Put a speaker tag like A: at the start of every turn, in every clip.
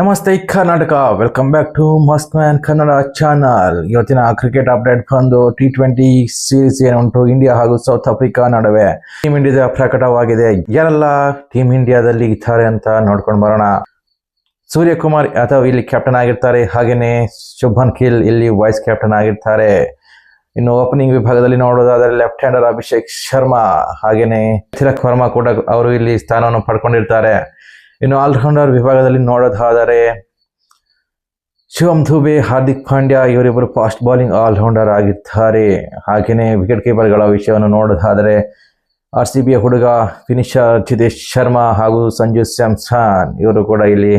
A: ನಮಸ್ತೆ Karnataka welcome back to Mast man Kannada channel ಇವತ್ತಿನ cricket update ಬಂದು T twenty series ಏನುಂಟು India ಹಾಗೂ ಸೌತ್ ಆಫ್ರಿಕಾ ನಡುವೆ. ಟೀಮ್ ಇಂಡಿಯಾ ಪ್ರಕಟವಾಗಿದೆ. ಯಾರೆಲ್ಲ ಟೀಮ್ ಇಂಡಿಯಾದಲ್ಲಿ ಇದ್ದಾರೆ ಅಂತ ನೋಡ್ಕೊಂಡು ಬರೋಣ. ಸೂರ್ಯಕುಮಾರ್ ಯಾದವ್ ಇಲ್ಲಿ ಕ್ಯಾಪ್ಟನ್ ಆಗಿರ್ತಾರೆ, ಹಾಗೇನೆ ಶುಭನ್ ಖಿಲ್ ಇಲ್ಲಿ ವೈಸ್ ಕ್ಯಾಪ್ಟನ್ ಆಗಿರ್ತಾರೆ. ಇನ್ನು ಓಪನಿಂಗ್ ವಿಭಾಗದಲ್ಲಿ ನೋಡೋದಾದ್ರೆ ಲೆಫ್ಟ್ ಹ್ಯಾಂಡರ್ ಅಭಿಷೇಕ್ ಶರ್ಮಾ, ಹಾಗೇನೆ ತಿಲಕ್ ವರ್ಮಾ ಕೂಡ ಅವರು ಇಲ್ಲಿ ಸ್ಥಾನವನ್ನು ಪಡ್ಕೊಂಡಿರ್ತಾರೆ. ಇನ್ನು ಆಲ್ರೌಂಡರ್ ವಿಭಾಗದಲ್ಲಿ ನೋಡೋದಾದರೆ ಶಿವಂ ಧೂಬೆ, ಹಾರ್ದಿಕ್ ಪಾಂಡ್ಯ ಇವರಿಬ್ಬರು ಫಾಸ್ಟ್ ಬೌಲಿಂಗ್ ಆಲ್ರೌಂಡರ್ ಆಗಿದ್ದಾರೆ. ಹಾಗೆಯೇ ವಿಕೆಟ್ ಕೀಪರ್ಗಳ ವಿಷಯವನ್ನು ನೋಡೋದಾದರೆ ಆರ್ ಸಿ ಬಿಯ ಹುಡುಗ ಫಿನಿಶರ್ ಜಿತೇಶ್ ಶರ್ಮಾ ಹಾಗೂ ಸಂಜು ಸ್ಯಾಮ್ಸನ್ ಇವರು ಕೂಡ ಇಲ್ಲಿ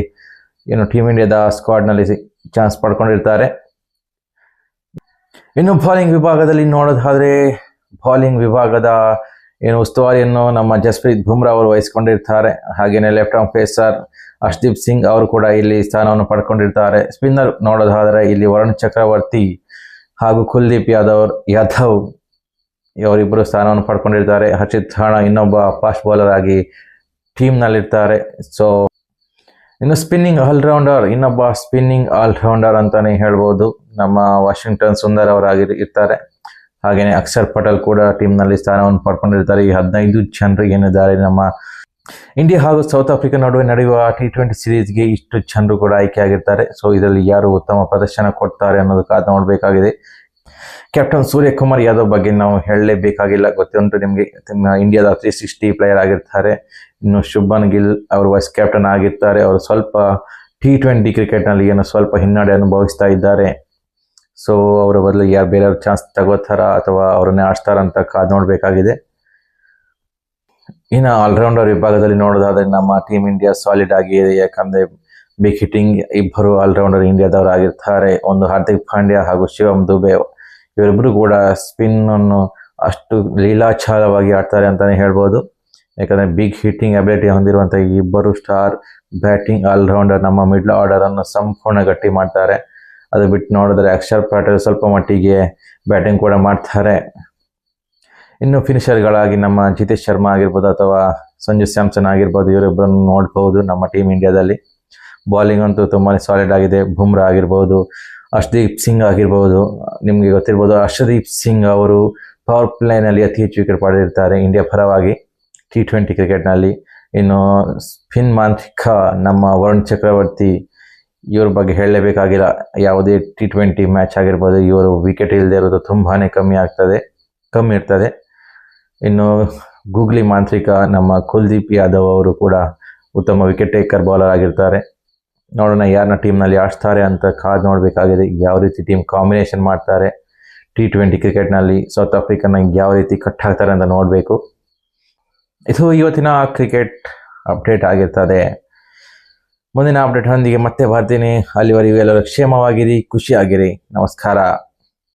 A: ಏನು ಟೀಮ್ ಇಂಡಿಯಾದ ಸ್ಕ್ವಾಡ್ನಲ್ಲಿ ಚಾನ್ಸ್ ಪಡ್ಕೊಂಡಿರ್ತಾರೆ. ಇನ್ನು ಬೌಲಿಂಗ್ ವಿಭಾಗದಲ್ಲಿ ನೋಡೋದಾದರೆ ಬೌಲಿಂಗ್ ವಿಭಾಗದ ಏನು ಉಸ್ತುವಾರಿಯನ್ನು ನಮ್ಮ ಜಸ್ಪ್ರೀತ್ ಬುಮ್ರಾ ಅವರು ವಹಿಸಿಕೊಂಡಿರ್ತಾರೆ. ಹಾಗೆಯೇ left arm pacer Harshdeep Singh ಅವರು ಕೂಡ ಇಲ್ಲಿ ಸ್ಥಾನವನ್ನು ಪಡ್ಕೊಂಡಿರ್ತಾರೆ. ಸ್ಪಿನ್ನರ್ ನೋಡೋದಾದ್ರೆ ಇಲ್ಲಿ ವರುಣ್ ಚಕ್ರವರ್ತಿ ಹಾಗೂ ಕುಲ್ದೀಪ್ ಯಾದವ್ ಯಾದವ್ ಇವರಿಬ್ಬರು ಸ್ಥಾನವನ್ನು ಪಡ್ಕೊಂಡಿರ್ತಾರೆ. ಹರ್ಷಿತ್ ಹಣ ಇನ್ನೊಬ್ಬ ಫಾಸ್ಟ್ ಬೌಲರ್ ಆಗಿ ಟೀಮ್ನಲ್ಲಿರ್ತಾರೆ. ಸೊ ಇನ್ನು ಸ್ಪಿನ್ನಿಂಗ್ ಆಲ್ರೌಂಡರ್ ಇನ್ನೊಬ್ಬ ಸ್ಪಿನ್ನಿಂಗ್ ಆಲ್ರೌಂಡರ್ ಅಂತಾನೆ ಹೇಳ್ಬೋದು. ನಮ್ಮ ವಾಷಿಂಗ್ಟನ್ ಸುಂದರ್ ಅವರಾಗಿ ಇರ್ತಾರೆ. ಹಾಗೆಯೇ ಅಕ್ಷರ್ ಪಟೇಲ್ ಕೂಡ ಟೀಮ್ನಲ್ಲಿ ಸ್ಥಾನವನ್ನು ಪಡ್ಕೊಂಡಿರ್ತಾರೆ ಈ ಹದಿನೈದು ಜನರು ಏನಿದ್ದಾರೆ ನಮ್ಮ ಇಂಡಿಯಾ ಹಾಗೂ ಸೌತ್ ಆಫ್ರಿಕಾ ನಡುವೆ ನಡೆಯುವ ಟಿ ಟ್ವೆಂಟಿ ಸೀರೀಸ್ಗೆ ಇಷ್ಟು ಜನರು ಕೂಡ ಆಯ್ಕೆ ಆಗಿರ್ತಾರೆ ಸೊ ಇದರಲ್ಲಿ ಯಾರು ಉತ್ತಮ ಪ್ರದರ್ಶನ ಕೊಡ್ತಾರೆ ಅನ್ನೋದು ನೋಡಬೇಕಾಗಿದೆ. ಕ್ಯಾಪ್ಟನ್ ಸೂರ್ಯಕುಮಾರ್ ಯಾದವ್ ಬಗ್ಗೆ ನಾವು ಹೇಳಲೇಬೇಕಾಗಿಲ್ಲ. ಗೊತ್ತುಂಟು ನಿಮಗೆ. ಇಂಡಿಯಾದ ತ್ರೀ ಸಿಕ್ಸ್ಟಿ ಪ್ಲೇಯರ್ ಆಗಿರ್ತಾರೆ. ಇನ್ನು ಶುಭನ್ ಗಿಲ್ ಅವರು ವೈಸ್ ಕ್ಯಾಪ್ಟನ್ ಆಗಿರ್ತಾರೆ. ಅವರು ಸ್ವಲ್ಪ ಟಿ ಟ್ವೆಂಟಿ ಕ್ರಿಕೆಟ್ನಲ್ಲಿ ಏನೋ ಸ್ವಲ್ಪ ಹಿನ್ನಡೆ ಅನುಭವಿಸ್ತಾ ಇದ್ದಾರೆ. ಸೊ ಅವರ ಬದಲು ಯಾರು ಬೇರೆ ಚಾನ್ಸ್ ತಗೋತಾರ ಅಥವಾ ಅವರನ್ನೇ ಆಡ್ತಾರ ಅಂತ ಕಾದು ನೋಡಬೇಕಾಗಿದೆ. ಇನ್ನು ಆಲ್ರೌಂಡರ್ ವಿಭಾಗದಲ್ಲಿ ನೋಡೋದಾದ್ರೆ ನಮ್ಮ ಟೀಮ್ ಇಂಡಿಯಾ ಸಾಲಿಡ್ ಆಗಿದೆ ಯಾಕಂದ್ರೆ ಬಿಗ್ ಹಿಟ್ಟಿಂಗ್ ಇಬ್ಬರು ಆಲ್ರೌಂಡರ್ ಇಂಡಿಯಾದವರು ಆಗಿರ್ತಾರೆ. ಒಂದು ಹಾರ್ದಿಕ್ ಪಾಂಡ್ಯ ಹಾಗೂ ಶಿವಮ್ ದುಬೆ ಇವರಿಬ್ಬರು ಕೂಡ ಸ್ಪಿನ್ ಅನ್ನು ಅಷ್ಟು ಲೀಲಾಚಾರವಾಗಿ ಆಡ್ತಾರೆ ಅಂತಾನೆ ಹೇಳ್ಬೋದು. ಯಾಕಂದ್ರೆ ಬಿಗ್ ಹಿಟ್ಟಿಂಗ್ ಅಬಿಲಿಟಿ ಹೊಂದಿರುವಂತಹ ಇಬ್ಬರು ಸ್ಟಾರ್ ಬ್ಯಾಟಿಂಗ್ ಆಲ್ರೌಂಡರ್ ನಮ್ಮ ಮಿಡ್ಲ್ ಆರ್ಡರ್ ಅನ್ನು ಸಂಪೂರ್ಣ ಗಟ್ಟಿ ಮಾಡ್ತಾರೆ. ಅದು ಬಿಟ್ಟು ನೋಡಿದ್ರೆ ಅಕ್ಷರ್ ಪಟೇಲ್ ಸ್ವಲ್ಪ ಮಟ್ಟಿಗೆ ಬ್ಯಾಟಿಂಗ್ ಕೂಡ ಮಾಡ್ತಾರೆ. ಇನ್ನು ಫಿನಿಷರ್ಗಳಾಗಿ ನಮ್ಮ ಜಿತೇಶ್ ಶರ್ಮಾ ಆಗಿರ್ಬೋದು ಅಥವಾ ಸಂಜು ಸ್ಯಾಮ್ಸನ್ ಆಗಿರ್ಬೋದು, ಇವರಿಬ್ಬರನ್ನು ನೋಡ್ಬೋದು ನಮ್ಮ ಟೀಮ್ ಇಂಡಿಯಾದಲ್ಲಿ. ಬೌಲಿಂಗ್ ಅಂತೂ ತುಂಬಾ ಸಾಲಿಡ್ ಆಗಿದೆ, ಬುಮ್ರಾ ಆಗಿರ್ಬೋದು ಅರ್ಷದೀಪ್ ಸಿಂಗ್ ಆಗಿರ್ಬೋದು. ನಿಮಗೆ ಗೊತ್ತಿರ್ಬೋದು ಅರ್ಷದೀಪ್ ಸಿಂಗ್ ಅವರು ಪವರ್ ಪ್ಲೇನಲ್ಲಿ ಅತಿ ಹೆಚ್ಚು ವಿಕೆಟ್ ಪಡೆದಿರ್ತಾರೆ ಇಂಡಿಯಾ ಪರವಾಗಿ ಟಿ ಟ್ವೆಂಟಿ ಕ್ರಿಕೆಟ್ನಲ್ಲಿ ಇನ್ನು ಸ್ಪಿನ್ ಮಾಂತ್ರಿಕ ನಮ್ಮ ವರುಣ್ ಚಕ್ರವರ್ತಿ ಇವ್ರ ಬಗ್ಗೆ ಹೇಳಲೇಬೇಕಾಗಿಲ್ಲ. ಯಾವುದೇ ಟಿ ಟ್ವೆಂಟಿ ಮ್ಯಾಚ್ ಆಗಿರ್ಬೋದು, ಇವರು ವಿಕೆಟ್ ಇಲ್ಲದೆ ಇರೋದು ತುಂಬಾ ಕಮ್ಮಿ ಆಗ್ತದೆ, ಕಮ್ಮಿ ಇರ್ತದೆ. ಇನ್ನು ಗೂಗ್ಲಿ ಮಾಂತ್ರಿಕ ನಮ್ಮ ಕುಲ್ದೀಪ್ ಯಾದವ್ ಅವರು ಕೂಡ ಉತ್ತಮ ವಿಕೆಟ್ ಟೇಕರ್ ಬೌಲರ್ ಆಗಿರ್ತಾರೆ. ನೋಡೋಣ ಯಾರನ್ನ ಟೀಮ್ನಲ್ಲಿ ಆಡಿಸ್ತಾರೆ ಅಂತ ಕಾದು ನೋಡಬೇಕಾಗಿದೆ. ಯಾವ ರೀತಿ ಟೀಮ್ ಕಾಂಬಿನೇಷನ್ ಮಾಡ್ತಾರೆ. ಟಿ ಟ್ವೆಂಟಿ ಕ್ರಿಕೆಟ್ನಲ್ಲಿ ಸೌತ್ ಆಫ್ರಿಕನ್ನ ಯಾವ ರೀತಿ ಕಟ್ ಹಾಕ್ತಾರೆ ಅಂತ ನೋಡಬೇಕು. ಇದು ಇವತ್ತಿನ ಕ್ರಿಕೆಟ್ ಅಪ್ಡೇಟ್ ಆಗಿರ್ತದೆ. ಮುಂದಿನ ಅಪ್ಡೇಟ್ ಹೊಂದಿಗೆ ಮತ್ತೆ ಬರ್ತೀನಿ. ಅಲ್ಲಿವರೆಗೂ ಎಲ್ಲರೂ ಕ್ಷೇಮವಾಗಿರಿ ಖುಷಿಯಾಗಿರಿ. ನಮಸ್ಕಾರ.